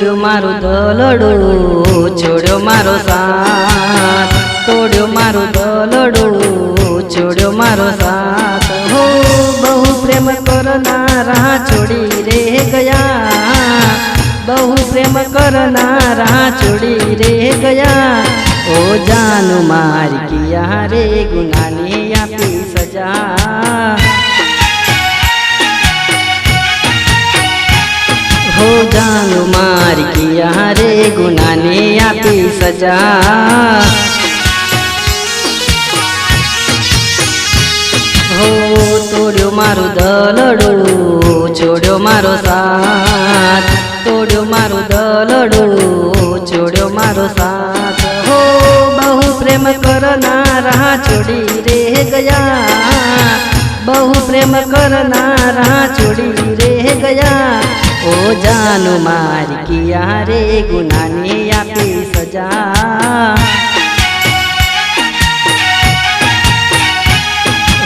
તોડ્યો મારું દલડું, છોડ્યો મારો સાથ. તોડ્યો મારું દલડું, છોડ્યો મારો સાથ. હો, બહુ પ્રેમ કરનારા છોડી રે ગયા. બહુ પ્રેમ કરનારા છોડી રે ગયા. ઓ જાન મારી ગયા રે, ગુનાની આપી સજા. કિયા રે ગુનાની આપી સજા હો તોડ્યો મારો દલડું છોડ્યો મારો સાથ તોડ્યો મારો દલડું છોડ્યો મારો સાથ હો બહુ પ્રેમ કરનારા છોડી રે ગયા બહુ પ્રેમ કરનારા છોડી ઓ જાનુ મારી કિયા રે ગુનાની આપી સજા.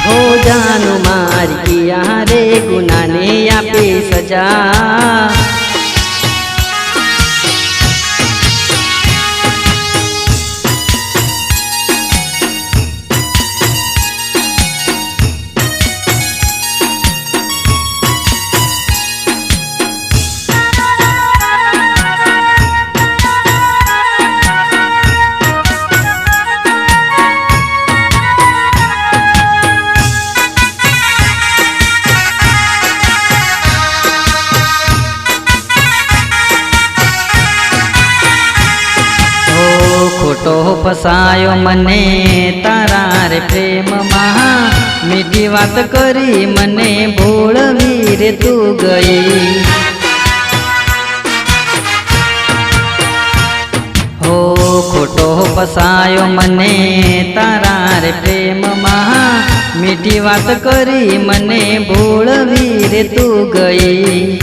હો જાનુ મારી કિયા રે ગુનાને આપી સજા. ફસાયો મને તારા રે પ્રેમમાં. મીઠી વાત કરી મને ભોળવી રે તું ગઈ. હો, ખોટો ફસાયો મને તારા રે પ્રેમમાં. મીઠી વાત કરી મને ભોળવી રે તું ગઈ.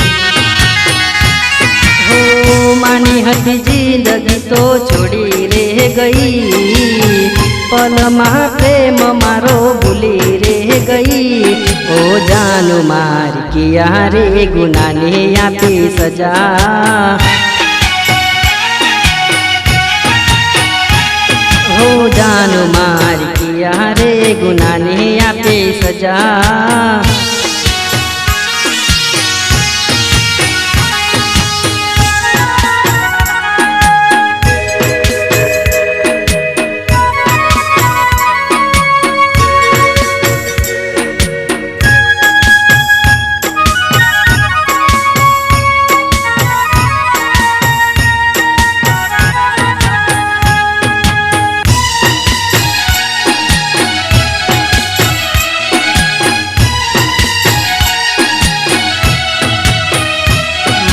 માની હતી જિંદગી તો છોડી રે ગઈ. પલમાં પ્રેમ મારો ભૂલી રે ગઈ. ઓ જાનુ મારી, કિયા રે ગુનાને આપી સજા? હો જાનુ મારી, કિયા રે ગુનાને આપી સજા?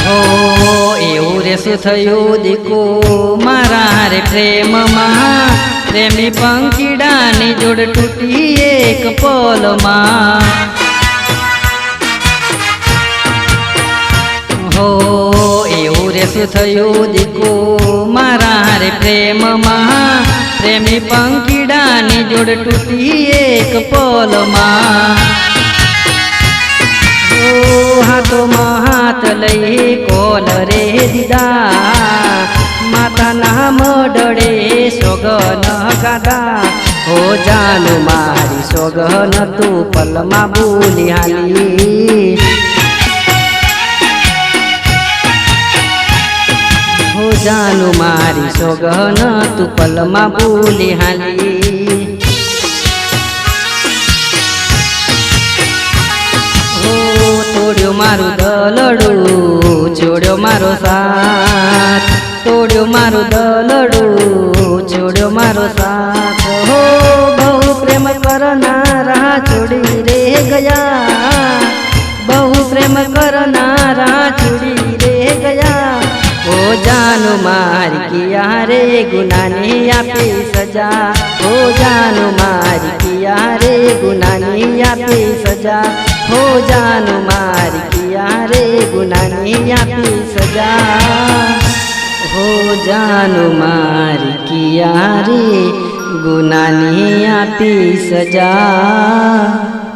હો, એવું રે શું થયું દીકુ? મારા રે પ્રેમમાં, પ્રેમી પંખીડાની જોડ તૂટી એક પોલમાં. હો, એવું રે શું થયું દીકુ? મારા રે પ્રેમમાં, પ્રેમી પંખીડાની જોડ તૂટી એક પોલમાં. હાથોમાં હાથ લઈ કોલ રે દીદા. માતાના મડળે સોગન ગાદા હો જાનુ, મારી સોગન તું પલમાં બોલી હાલી હો જાનુ, મારી સોગન તું પલમાં બોલી હાલી મારું દલડું, છોડ્યો મારો સાથ. તોડ્યો મારું દલડું, છોડ્યો મારો સાથ. હો, બહુ પ્રેમ કરનારા છોડી રે ગયા. બહુ પ્રેમ કરનારા છોડી રે ગયા. ઓ જાનુ મારી કિયા રે, ગુનાની આપી સજા. ઓ જાનુ મારી કિયા રે, ગુનાની આપી સજા. હો જાનુ મારી કિયા રે ગુનાની આપી સજા હો જાનુ મારી કિયા રે ગુનાની આપી સજા